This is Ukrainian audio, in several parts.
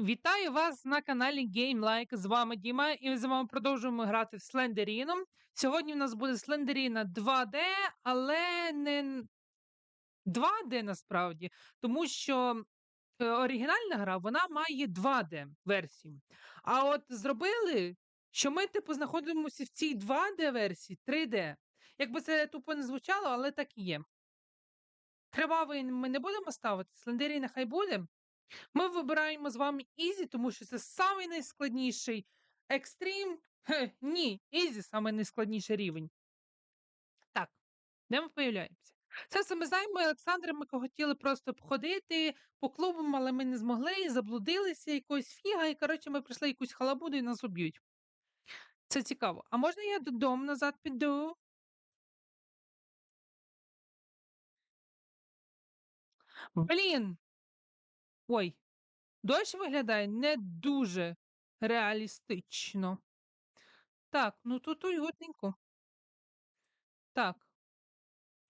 Вітаю вас на каналі GameLike. З вами Діма, і ми з вами продовжуємо грати в Слендеріном. Сьогодні в нас буде Слендеріна 2D, але не 2D насправді, тому що е, оригінальна гра вона має 2D версію. А от зробили, що ми, типу, знаходимося в цій 2D версії 3D. Якби це тупо не звучало, але так і є. Кривавий ми не будемо ставити, Слендеріна хай буде. Ми вибираємо з вами Ізі, тому що це самий найскладніший екстрім. Ні, Ізі самий найскладніший рівень. Так, де ми появляємося? Це все ми знаємо, Олександр, ми хотіли просто походити по клубам, але ми не змогли, і заблудилися якоїсь фіга, і коротше, ми прийшли якусь халабуду і нас уб'ють. Це цікаво. А можна я додому назад піду? Блін! Ой, дощ виглядає не дуже реалістично. Так, ну тут уютненько. Так,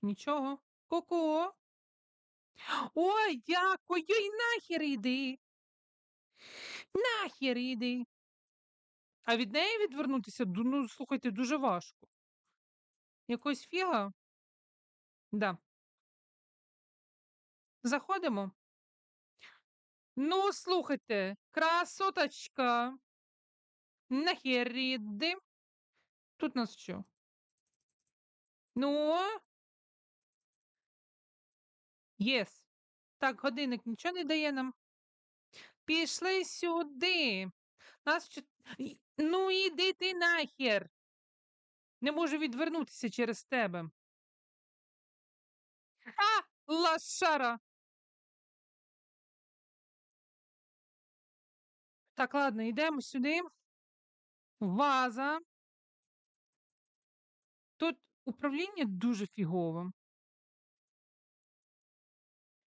нічого. Ку-ку. Ой, дякую, і нахер іди. Нахер іди. А від неї відвернутися, ну, слухайте, дуже важко. Якось фіга? Да. Заходимо. Ну, слухайте, красоточка. Нахер іди. Тут нас що? Ну. Єс. Так, годинник нічого не дає нам. Пішли сюди. Нас чо- Ну, іди ти нахер. Не можу відвернутися через тебе. А, лошара. Так, ладно, йдемо сюди. Ваза. Тут управління дуже фігове.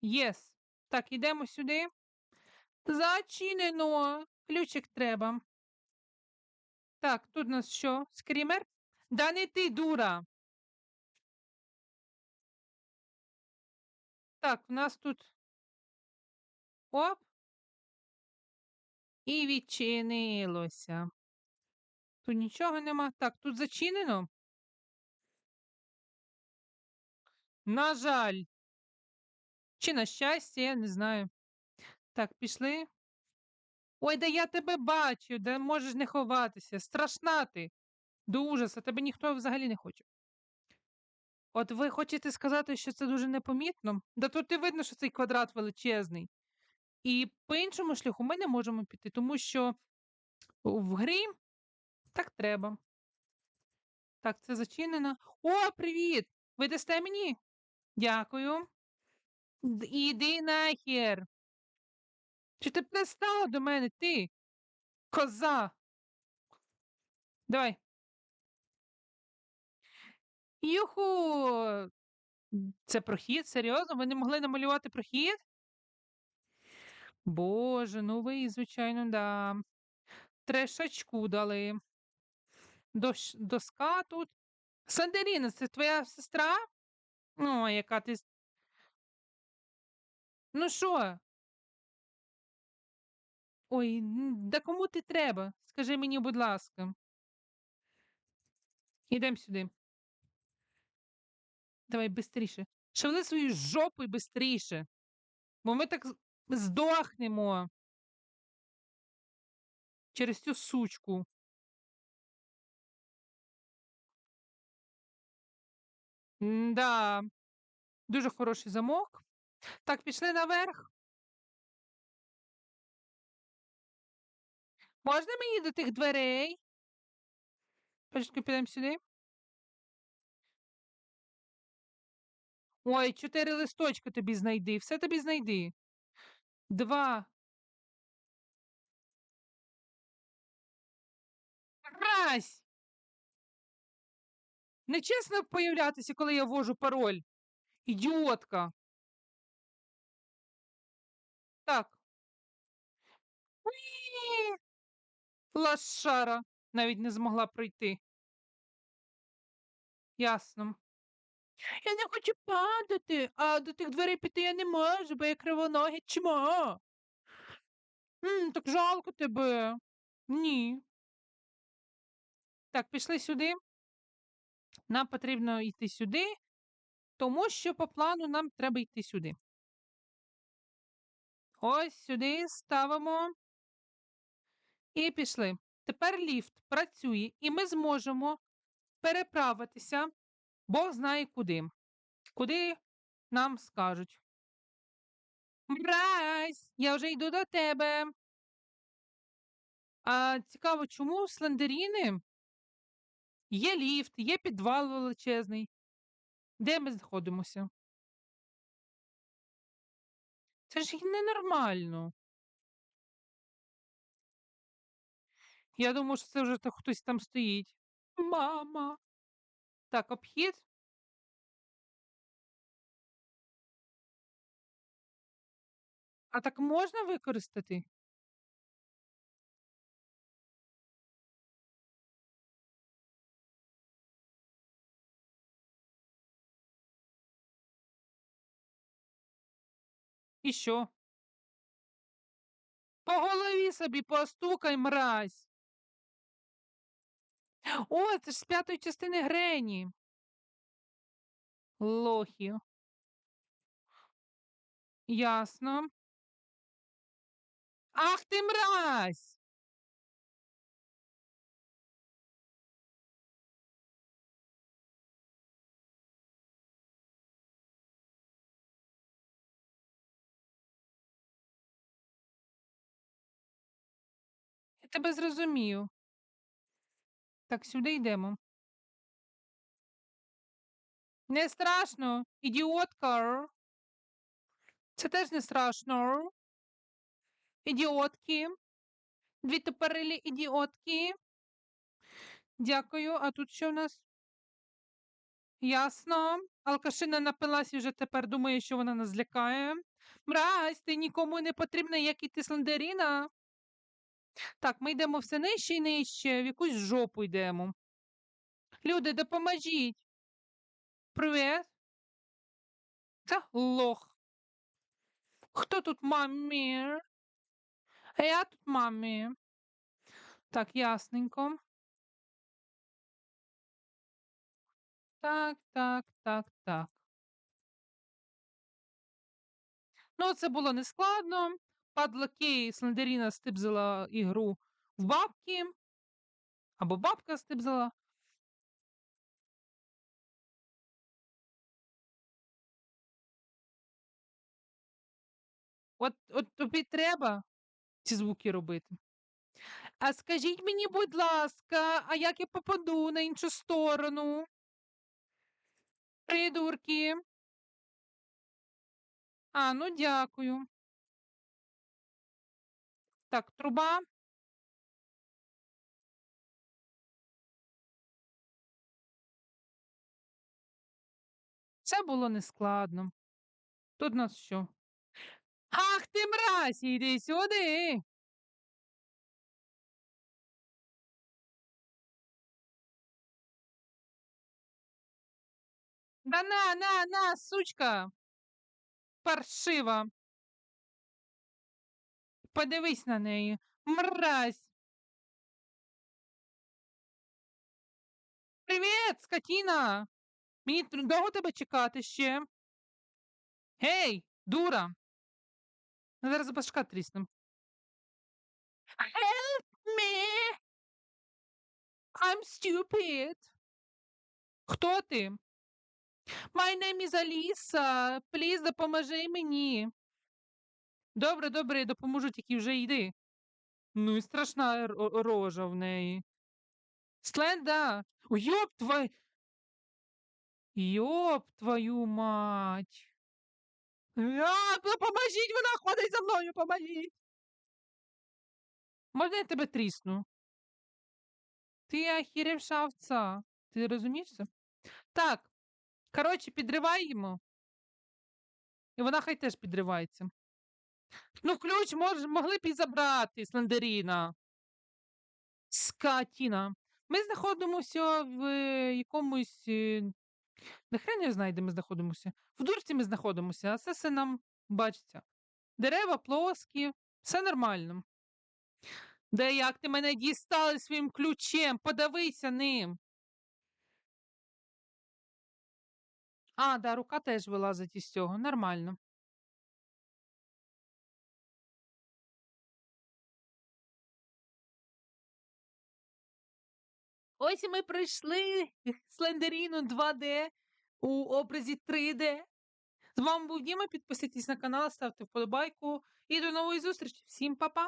Єс. Так, йдемо сюди. Зачинено. Ключик треба. Так, тут у нас що? Скрімер? Да не ти, дура. Так, у нас тут. Оп. І відчинилося. Тут нічого нема. Так, тут зачинено. На жаль. Чи на щастя, я не знаю. Так, пішли. Ой, да я тебе бачу, де можеш не ховатися. Страшна ти. До ужаса, тебе ніхто взагалі не хоче. От ви хочете сказати, що це дуже непомітно? Да тут і видно, що цей квадрат величезний. І по іншому шляху ми не можемо піти, тому що в грі так треба. Так, це зачинено. О, привіт! Ви дасте мені? Дякую. Іди нахер. Чи ти пристала до мене, ти? Коза. Давай. Юху. Це прохід? Серйозно? Ви не могли намалювати прохід? Боже, ну ви, звичайно, да. Трешачку дали. Дощ, доска тут. Сандеріна, це твоя сестра? О, яка ти. Ну що? Ой, да кому ти треба? Скажи мені, будь ласка. Ідемо сюди. Давай бистріше. Шевели свою жопу і бистріше. Бо ми так здохнемо. Через цю сучку. Да. Дуже хороший замок. Так, пішли наверх. Можна мені до тих дверей? Почекай, підемо сюди. Ой, чотири листочка тобі знайди. Все тобі знайди. Два. Мразь! Нечесно появлятися, коли я ввожу пароль. Ідіотка. Так. Уї! Лошара. Навіть не змогла пройти. Ясно. Я не хочу падати, а до тих дверей піти я не можу, бо я кривоноге чмо. М, так жалко тебе. Ні. Так, пішли сюди. Нам потрібно йти сюди, тому що по плану нам треба йти сюди. Ось сюди ставимо. І пішли. Тепер ліфт працює, і ми зможемо переправитися, Бог знає куди. Куди нам скажуть. Мразь, я вже йду до тебе. А цікаво, чому у слендеріни є ліфт, є підвал величезний. Де ми знаходимося? Це ж ненормально. Я думаю, що це вже хтось там стоїть. Мама. Так, обхід. А так можна використати? І що? По голові собі постукай, мразь. О, це ж з п'ятої частини Грені. Лохи. Ясно. Ах ти мразь! Я тебе зрозумію. Так, сюди йдемо. Не страшно, ідіотка. Це теж не страшно. Ідіотки. Дві тупорилі ідіотки. Дякую. А тут що в нас? Ясно. Алкашина напилась і вже тепер думає, що вона нас злякає. Мразь, ти нікому не потрібна, як і ти слендеріна. Так, ми йдемо все нижче і нижче, в якусь жопу йдемо. Люди, допоможіть. Привіт. Це лох. Хто тут мамі? А я тут мамі. Так, ясненько. Так, так, так, так. Ну, це було нескладно. Падлаки Слендеріна стибзила ігру в бабки. Або бабка стибзила. От, от тобі треба ці звуки робити. А скажіть мені, будь ласка, а як я попаду на іншу сторону? Придурки. А, ну дякую. Так, труба. Це було нескладно. Тут нас що? Ах ти мразь, іди сюди. Да на, на, на, сучка. Паршива. Подивись на неї. Мразь. Привіт, скотіна. Мені довго тебе чекати ще. Гей, дура. Я зараз башка трісну. Help me. I'm stupid. Хто ти? My name is Alisa. Please, допоможи мені. Добре, добре, я допоможу, тільки вже йди. Ну і страшна ро- рожа в неї. Сленда. О, йоп твою. Йоп твою мать. А, допоможіть, вона ходить за мною, поможіть. Можна я тебе трісну? Ти охеревша овца. Ти розумієш це? Так. Коротше, підриваємо. І вона хай теж підривається. Ну, ключ мож, могли б і забрати, Слендеріна. Скотіна. Ми знаходимося в е, якомусь. е, Не хрен я знаю, де ми знаходимося. В дурці ми знаходимося, а це все нам бачиться. Дерева плоскі, все нормально. Де як ти мене дістали своїм ключем? Подавися ним. А, да, рука теж вилазить із цього. Нормально. Ось ми прийшли Слендеріну 2D у образі 3D. З вами був Діма. Підписуйтесь на канал, ставте вподобайку. І до нової зустрічі. Всім па-па!